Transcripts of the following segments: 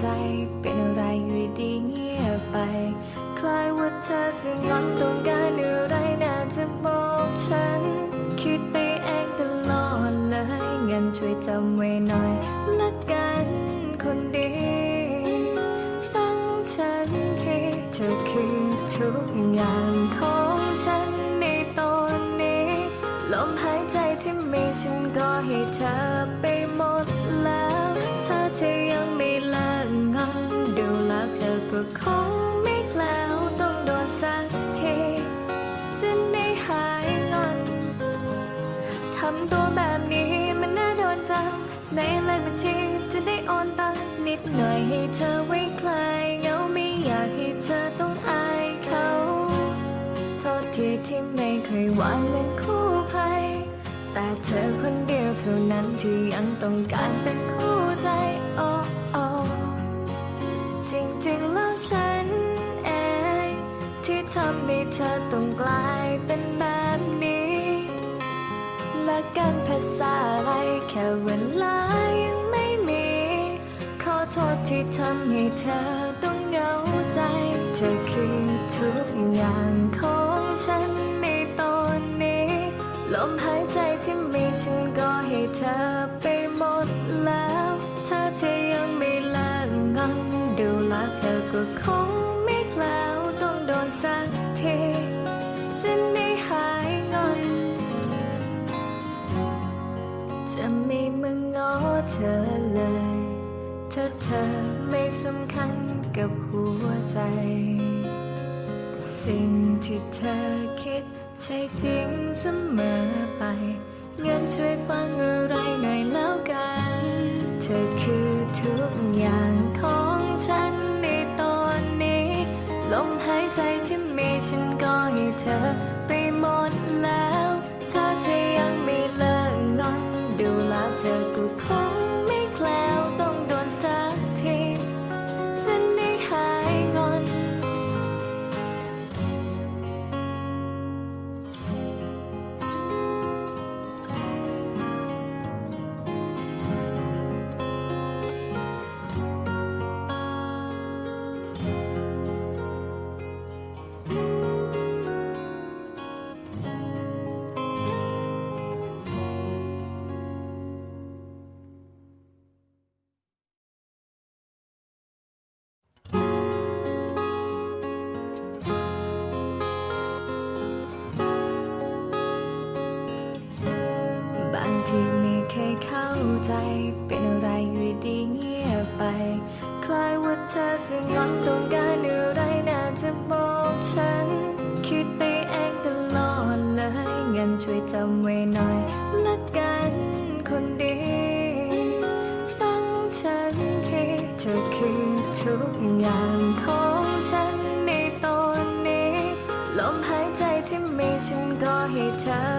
ใจ เป็นอะไรอยู่ดีเงียบไป คล้ายว่าเธอจะงอนต้องการอะไรน่าจะบอกฉัน คิดไปเองตลอดเลยงั้นช่วยจำไว้หน่อยละกันคนดี ฟังฉันทีเธอคือทุกอย่างของฉันในตอนนี้ ลมหายใจที่มีฉันก็ให้เธอไปหมดแล้ว ก็คงไม่แล้วต้องโดนสักทีจะได้หายงอนทำตัวแบบนี้มันน่าโดนจังในเลขบัญชีจะได้โอนตังนิดหน่อยให้เธอไว้คลายเหงาไม่อยากให้เธอต้องอายเขา โทษทีที่ไม่เคยหวานเหมือนคู่ใคร แต่เธอคนเดียวเท่านั้นที่ยังต้องการเป็นคู่ใจโอ้ำให้เธอต้องกลายเป็นแบบนี้ และกันภาษาอะไรแค่เวลายังไม่มี ขอโทษที่ทำให้เธอต้องเหงาใจ เธอคือทุกอย่างของฉันในตอนนี้ ลมหายใจที่มีฉันก็ให้เธอไปหมดแล้ว ถ้าเธอยังไม่เลิกงอนดูแลเธอก็ค เธอไม่สำคัญกับหัวใจ สิ่งที่เธอคิดใช่จริงเสมอไป งั้นช่วยฟังอะไรหน่อยแล้วกัน เธอคือทุกอย่างของฉันในตอนนี้ ลมหายใจที่มีฉันก็ให้เธอไปหมดแล้ว ถ้าเธอยังไม่เลิกงอนดูแลเธอ ใจ เป็นอะไรอยู่ดีเงียบไป คล้ายว่าเธอจะงอนต้องการอะไรน่าจะบอกฉัน คิดไปเองตลอดเลยงั้นช่วยจำไว้หน่อยละกันคนดี ฟังฉันทีเธอคือทุกอย่างของฉันในตอนนี้ ลมหายใจที่มีฉันก็ให้เธอ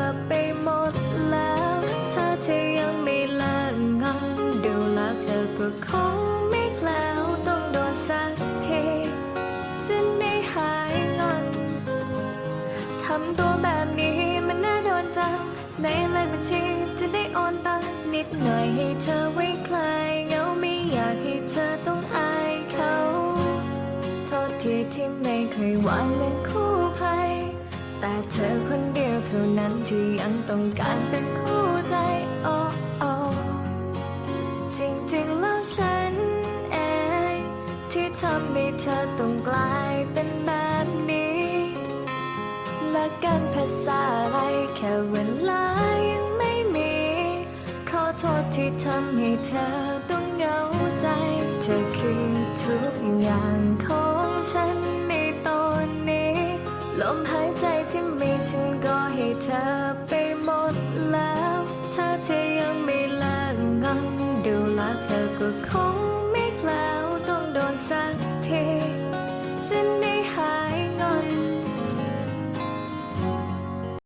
ำตัวแบบนี้มันน่าโดนจังในเลขบัญชีจะได้โอนตังนิดหน่อยให้เธอไว้คลายเหงาไม่อยากให้เธอต้องอายเขา โทษทีที่ไม่เคยหวานเหมือนคู่ใคร แต่เธอคนเดียวเท่านั้นที่ยังต้องการเป็นคู่ใจโอ้โอ้จริงๆแล้วฉันเองที่ทำให้เธอต้องกลายเป็นแบบ กันภาษาอะไรแค่เวลายังไม่มี ขอโทษที่ทำให้เธอต้องเหงาใจ เธอคือทุกอย่างของฉันในตอนนี้ ลมหายใจที่มีฉันก็ให้เธอไปหมดแล้ว ถ้าเธอยังไม่เลิกงอนดูแลเธอก็คง